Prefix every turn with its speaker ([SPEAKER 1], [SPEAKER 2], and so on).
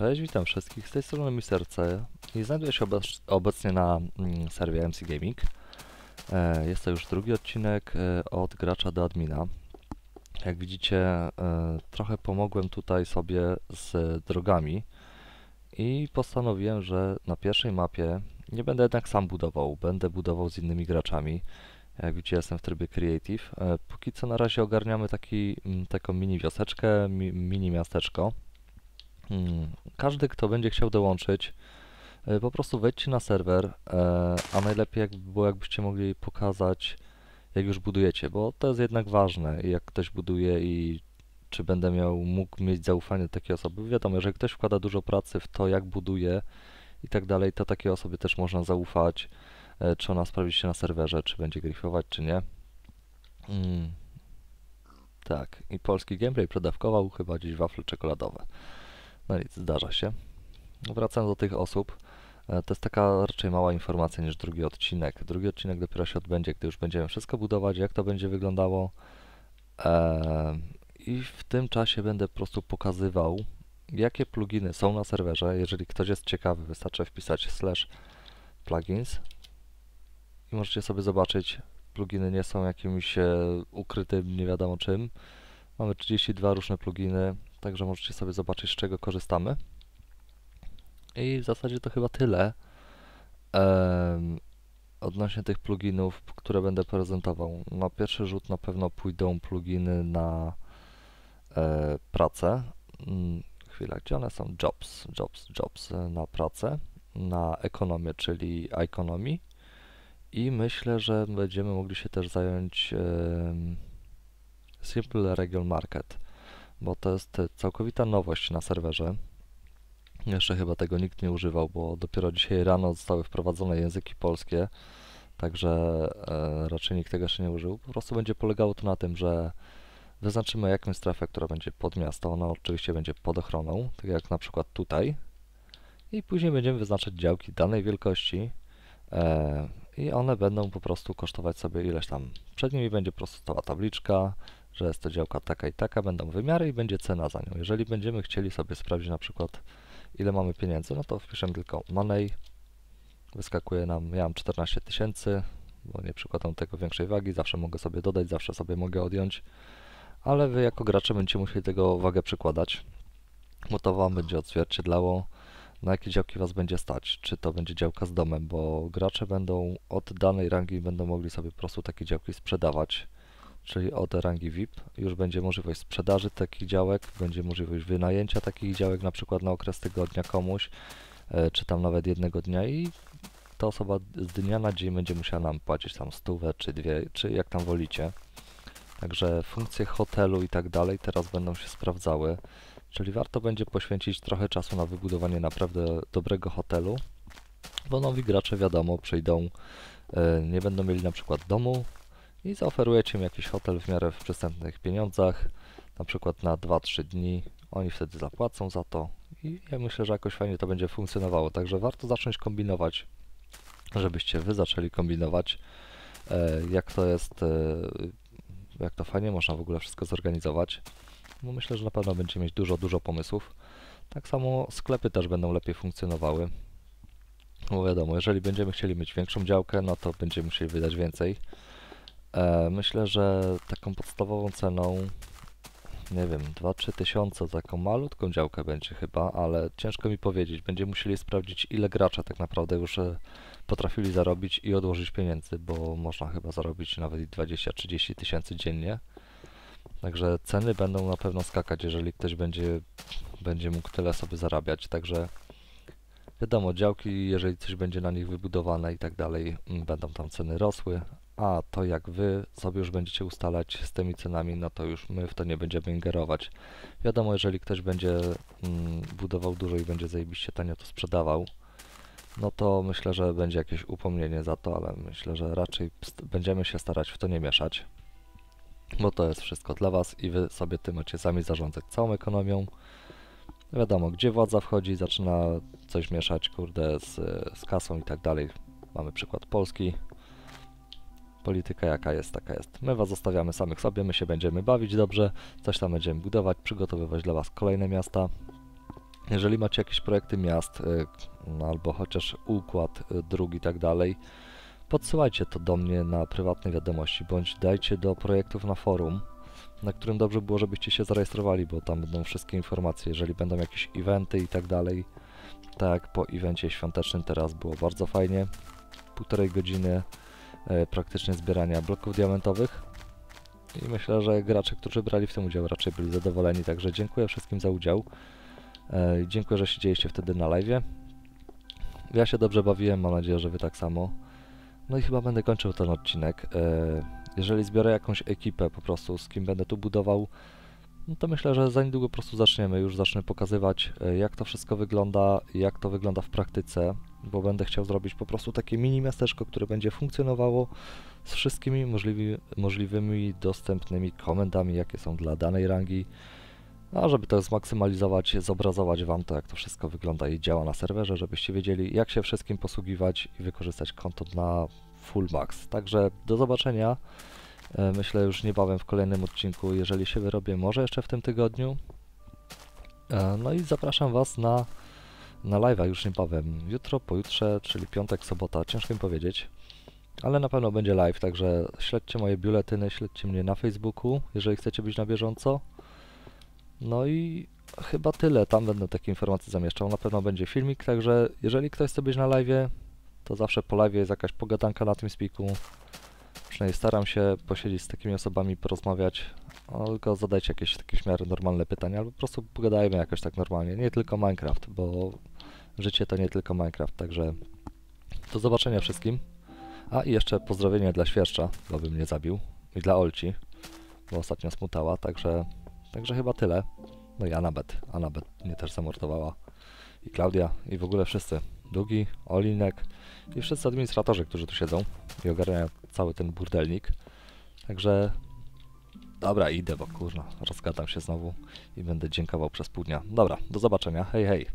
[SPEAKER 1] Cześć, witam wszystkich. Z tej strony Mr. C i znajduję się obec obecnie na mm, serwie MC Gaming. E, jest to już drugi odcinek e, od gracza do admina. Jak widzicie, e, trochę pomogłem tutaj sobie z drogami i postanowiłem, że na pierwszej mapie nie będę jednak sam budował, będę budował z innymi graczami. Jak widzicie, jestem w trybie Creative. E, póki co na razie ogarniamy taki, mm, taką mini wioseczkę, mi, mini miasteczko. Hmm. Każdy, kto będzie chciał dołączyć, y, po prostu wejdźcie na serwer, e, a najlepiej jakby było, jakbyście mogli pokazać, jak już budujecie, bo to jest jednak ważne, jak ktoś buduje i czy będę miał, mógł mieć zaufanie do takiej osoby. Wiadomo, jeżeli ktoś wkłada dużo pracy w to, jak buduje i tak dalej, to takiej osobie też można zaufać, e, czy ona sprawdzi się na serwerze, czy będzie gryfować, czy nie. Mm. Tak, i polski gameplay przedawkował chyba gdzieś wafle czekoladowe. No nic, zdarza się. Wracając do tych osób, e, to jest taka raczej mała informacja niż drugi odcinek. Drugi odcinek dopiero się odbędzie, gdy już będziemy wszystko budować, jak to będzie wyglądało. Eee, I w tym czasie będę po prostu pokazywał, jakie pluginy są na serwerze. Jeżeli ktoś jest ciekawy, wystarczy wpisać slash plugins i możecie sobie zobaczyć, pluginy nie są jakimś e, ukrytym nie wiadomo czym. Mamy 32 różne pluginy, Także możecie sobie zobaczyć, z czego korzystamy. I w zasadzie to chyba tyle odnośnie tych pluginów, które będę prezentował. Na pierwszy rzut na pewno pójdą pluginy na e, pracę. Chwila, gdzie one są? Jobs, jobs, jobs e, na pracę, na ekonomię, czyli economy. I myślę, że będziemy mogli się też zająć e, Simple Region Market bo to jest całkowita nowość na serwerze. Jeszcze chyba tego nikt nie używał, bo dopiero dzisiaj rano zostały wprowadzone języki polskie, także e, raczej nikt tego jeszcze nie użył. Po prostu będzie polegało to na tym, że wyznaczymy jakąś strefę, która będzie pod miasto. Ona oczywiście będzie pod ochroną, tak jak na przykład tutaj. I później będziemy wyznaczać działki danej wielkości e, i one będą po prostu kosztować sobie ileś tam. Przed nimi będzie po prostu stała tabliczka, że jest to działka taka i taka, będą wymiary i będzie cena za nią. Jeżeli będziemy chcieli sobie sprawdzić na przykład ile mamy pieniędzy, no to wpiszemy tylko money, wyskakuje nam, ja mam 14 tysięcy, bo nie przykładam tego większej wagi, zawsze mogę sobie dodać, zawsze sobie mogę odjąć, ale wy jako gracze będziecie musieli tego wagę przykładać, bo to wam będzie odzwierciedlało na jakie działki was będzie stać, czy to będzie działka z domem, bo gracze będą od danej rangi będą mogli sobie po prostu takie działki sprzedawać, czyli od rangi VIP. Już będzie możliwość sprzedaży takich działek, będzie możliwość wynajęcia takich działek na przykład na okres tygodnia komuś, e, czy tam nawet jednego dnia i ta osoba z dnia na dzień będzie musiała nam płacić tam stówę, czy dwie, czy jak tam wolicie. Także funkcje hotelu i tak dalej teraz będą się sprawdzały, czyli warto będzie poświęcić trochę czasu na wybudowanie naprawdę dobrego hotelu, bo nowi gracze wiadomo przyjdą, e, nie będą mieli na przykład domu, i zaoferujecie im jakiś hotel w miarę w przystępnych pieniądzach, na przykład na 2-3 dni. Oni wtedy zapłacą za to i ja myślę, że jakoś fajnie to będzie funkcjonowało. Także warto zacząć kombinować, żebyście wy zaczęli kombinować, e, jak to jest, e, jak to fajnie można w ogóle wszystko zorganizować. Bo myślę, że na pewno będziecie mieć dużo, dużo pomysłów. Tak samo sklepy też będą lepiej funkcjonowały. Bo wiadomo, jeżeli będziemy chcieli mieć większą działkę, no to będziemy musieli wydać więcej. E, myślę, że taką podstawową ceną, nie wiem, 2-3 tysiące za taką malutką działkę będzie chyba, ale ciężko mi powiedzieć. Będziemy musieli sprawdzić, ile gracze tak naprawdę już e, potrafili zarobić i odłożyć pieniędzy, bo można chyba zarobić nawet 20-30 tysięcy dziennie. Także ceny będą na pewno skakać, jeżeli ktoś będzie, będzie mógł tyle sobie zarabiać. Także wiadomo, działki, jeżeli coś będzie na nich wybudowane i tak dalej, będą tam ceny rosły, a to jak wy sobie już będziecie ustalać z tymi cenami, no to już my w to nie będziemy ingerować. Wiadomo, jeżeli ktoś będzie mm, budował dużo i będzie zajebiście tanio to sprzedawał, no to myślę, że będzie jakieś upomnienie za to, ale myślę, że raczej będziemy się starać w to nie mieszać, bo to jest wszystko dla was i wy sobie tym macie sami zarządzać całą ekonomią. Wiadomo, gdzie władza wchodzi, zaczyna coś mieszać, kurde, z, z kasą i tak dalej. Mamy przykład Polski, Polityka jaka jest, taka jest. My was zostawiamy samych sobie, my się będziemy bawić dobrze, coś tam będziemy budować, przygotowywać dla was kolejne miasta. Jeżeli macie jakieś projekty miast, y, no albo chociaż układ y, dróg i tak dalej, podsyłajcie to do mnie na prywatne wiadomości, bądź dajcie do projektów na forum, na którym dobrze było, żebyście się zarejestrowali, bo tam będą wszystkie informacje, jeżeli będą jakieś eventy i tak dalej. Tak po evencie świątecznym teraz było bardzo fajnie. Półtorej godziny praktycznie zbierania bloków diamentowych. I myślę, że gracze, którzy brali w tym udział raczej byli zadowoleni, także dziękuję wszystkim za udział. E, dziękuję, że siedzieliście wtedy na live. Ja się dobrze bawiłem, mam nadzieję, że wy tak samo. No i chyba będę kończył ten odcinek. E, jeżeli zbiorę jakąś ekipę po prostu, z kim będę tu budował, no to myślę, że za niedługo po prostu zaczniemy. Już zacznę pokazywać, e, jak to wszystko wygląda, jak to wygląda w praktyce, bo będę chciał zrobić po prostu takie mini miasteczko, które będzie funkcjonowało z wszystkimi możliwi, możliwymi dostępnymi komendami, jakie są dla danej rangi. A żeby to zmaksymalizować, zobrazować Wam to, jak to wszystko wygląda i działa na serwerze, żebyście wiedzieli, jak się wszystkim posługiwać i wykorzystać konto na full max. Także do zobaczenia. E, Myślę już niebawem w kolejnym odcinku, jeżeli się wyrobię, może jeszcze w tym tygodniu. E, No i zapraszam Was na, na live'a już niebawem. Jutro, pojutrze, czyli piątek, sobota, ciężko mi powiedzieć. Ale na pewno będzie live, także śledźcie moje biuletyny, śledźcie mnie na Facebooku, jeżeli chcecie być na bieżąco. No i chyba tyle, tam będę takie informacje zamieszczał. Na pewno będzie filmik, także jeżeli ktoś chce być na live, to zawsze po live jest jakaś pogadanka na tym spiku. Przynajmniej staram się posiedzieć z takimi osobami, porozmawiać, no, tylko zadajcie jakieś takie w miarę normalne pytania, albo po prostu pogadajmy jakoś tak normalnie. Nie tylko Minecraft, bo życie to nie tylko Minecraft, także do zobaczenia wszystkim. A i jeszcze pozdrowienie dla Świerszcza, bo by mnie zabił, i dla Olci, bo ostatnio smutała, także, także chyba tyle. No i Anabet, Anabet mnie też zamordowała. I Klaudia, i w ogóle wszyscy. Dugi, Olinek i wszyscy administratorzy, którzy tu siedzą i ogarniają cały ten burdelnik. Także dobra, idę, bo kurna, rozgadam się znowu i będę dziękował przez pół dnia. Dobra, do zobaczenia, hej hej.